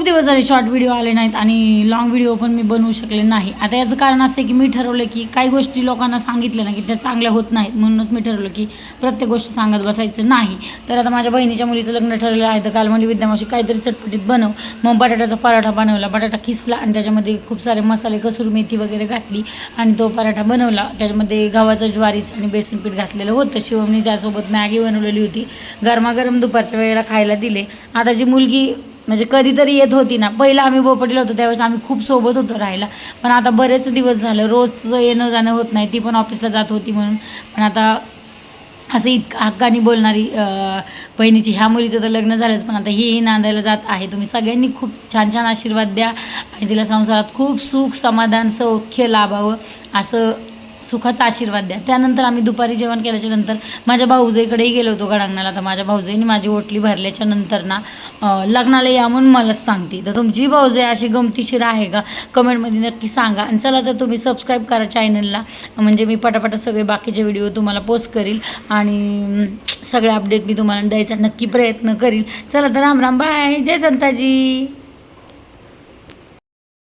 खूप दिवस झाले शॉर्ट व्हिडिओ आले नाहीत आणि लॉंग व्हिडिओ पण मी बनवू शकले नाही. आता याचं कारण असं आहे की मी ठरवलं की काही गोष्टी लोकांना सांगितल्या ना की त्या चांगल्या होत नाहीत. म्हणूनच मी ठरवलं की प्रत्येक गोष्ट सांगत बसायचं नाही. तर आता माझ्या बहिणीच्या मुलीचं लग्न ठरलेलं आहे. तर काल म्हणजे विद्यामावशी काहीतरी चटपटीत बनव. मग बटाट्याचा पराठा बनवला. बटाटा किसला आणि त्याच्यामध्ये खूप सारे मसाले कसूर मेथी वगैरे घातली आणि तो पराठा बनवला. त्याच्यामध्ये गव्हाचं ज्वारीचं आणि बेसन पीठ घातलेलं होतं. शिवमनी त्यासोबत मॅगी बनवलेली होती. गरमागरम दुपारच्या वेळेला खायला दिले. आता जी मुलगी म्हणजे कधीतरी येत होती ना. पहिलं आम्ही बोपटीला होतो त्यावेळेस आम्ही खूप सोबत होतो राहायला. पण आता बरेच दिवस झालं रोज येणं जाणं होत नाही. ती पण ऑफिसला जात होती म्हणून. पण आता असं इतकं हक्कानी बोलणारी बहिणीची ह्या मुलीचं तर लग्न झालंच. पण आता ही नांदायला जात आहे. तुम्ही सगळ्यांनी खूप छान छान आशीर्वाद द्या. आणि तिला संसारात खूप सुख समाधान सौख्य लाभावं. असं सुखाचा आशीर्वाद द्या. त्यानंतर आम्ही दुपारी जेवण केल्याच्यानंतर माझ्या भाऊजाईकडेही गेलो होतो गडांगणाला. तर माझ्या भाऊजाईने माझी ओटली भरल्याच्या नंतर ना लग्नाला या म्हणून मलाच सांगते. तर तुमची भाऊजाई अशी गमतीशीर आहे का? कमेंटमध्ये नक्की सांगा. आणि चला तर तुम्ही सबस्क्राईब करा चॅनलला म्हणजे मी पटापट सगळे बाकीचे व्हिडिओ तुम्हाला पोस्ट करील आणि सगळे अपडेट मी तुम्हाला द्यायचा नक्की प्रयत्न करील. चला तर राम राम. बाय जय संताजी.